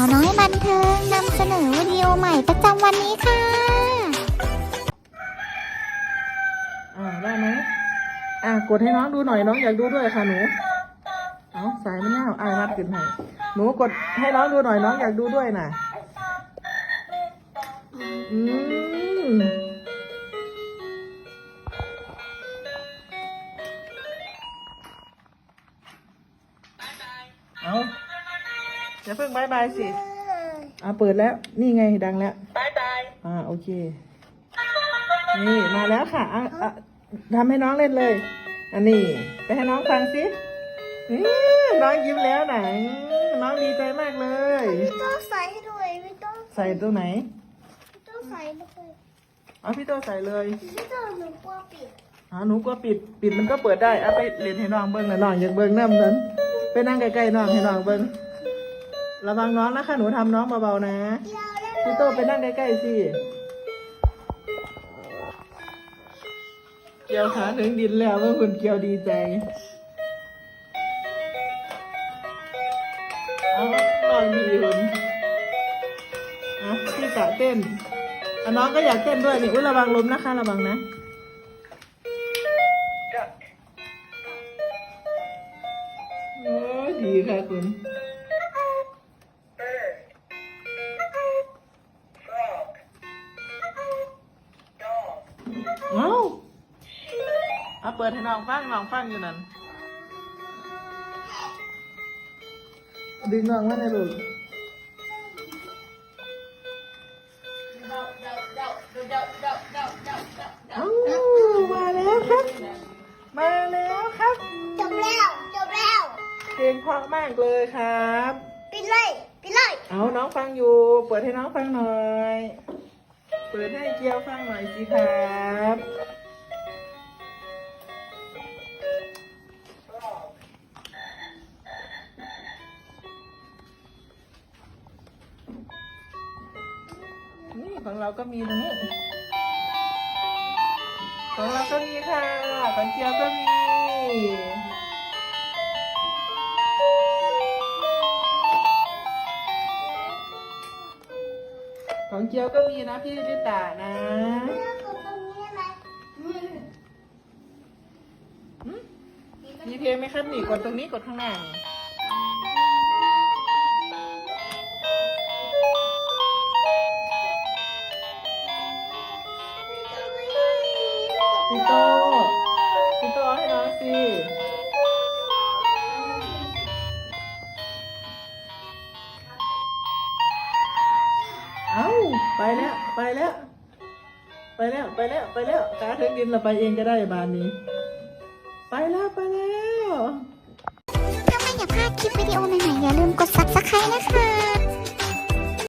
าวน้อยบันเทิงนำเสนอวิดีโอใหม่ประจำวันนี้ค่ะ อ่าได้ไหมอ่ากดให้น้องดูหน่อยน้องอยากดูด้วยค่ะหนูเอาสายมันยาอ่านัดขึ้นให้หนูกดให้น้องดูหน่อยน้องอยากดูด้วยน่ะอืมเอา อย่าเพิ่งบายบายสิ อ่าเปิดแล้ว นี่ไงดังแล้ว บายบาย อ่าโอเค นี่มาแล้วค่ะอะอะทำให้น้องเล่นเลย อันนี้ ไปให้น้องฟังสิอื้อน้องยิ้มแล้วนะอื้อน้องดีใจมากเลยต้องใส่ให้ด้วยไม่ต้องใส่ตรงไหนต้องใส่ด้วยเอาพี่โตใส่เลย ไม่ต้องหนูกลัวปิดอ๋อหนูก็ปิดปิดมันก็เปิดได้เอาไปเล่นให้น้องเบิ้งนะน้องอยากเบิ้งน้ำนั้นไปนั่งใกล้ๆน้องให้น้องเบิ้ง ระวังน้องนะคะ หนูทำน้องเบาๆนะเดียวแล้วพี่โตไปนั่งใกล้ๆสิเกี่ยวขาถึงดินแล้วเมื่อคุณเกี่ยวดีใจเอาลองดีคุณอะพี่กะเต้นอะน้องก็อยากเต้นด้วยนี่อุ้ยระวังล้มนะคะ ระวังนะโอ้ยดีค่ะคุณ เอาเปิดให้น้องฟังน้องฟังอยู่นั่นดึงน้องมาในอยลูกเอ้ามาแล้วครับ มาแล้วครับจบแล้วจบแล้วเพลงเพราะมากเลยครับปิดเลยปิดเลยเอาน้องฟังอยู่ เปิดให้น้องฟังหน่อย เปิดให้เกียวฟังหน่อยสิครับ นี่ของเราก็มีตรงนี้ ของเราก็มีค่ะของเกียวก็มีของเกียวก็มีนะพี่ลิตานะกดตรงนี้ไหมหึมีเพลงไหมครับนี่กดตรงนี้กดข้างหน้า พี่โตพี่โตเอให้น้องสิเอ้าไปแล้วไปแล้ว ไปแล้วไปแล้วไปแล้วขาถึงดินเราไปเองก็ได้บานนี้ ไปแล้วไปแล้ว ถ้าไม่อยากพลาดคลิปวิดีโอใหม่ๆอย่าลืมกด subscribe นะคะ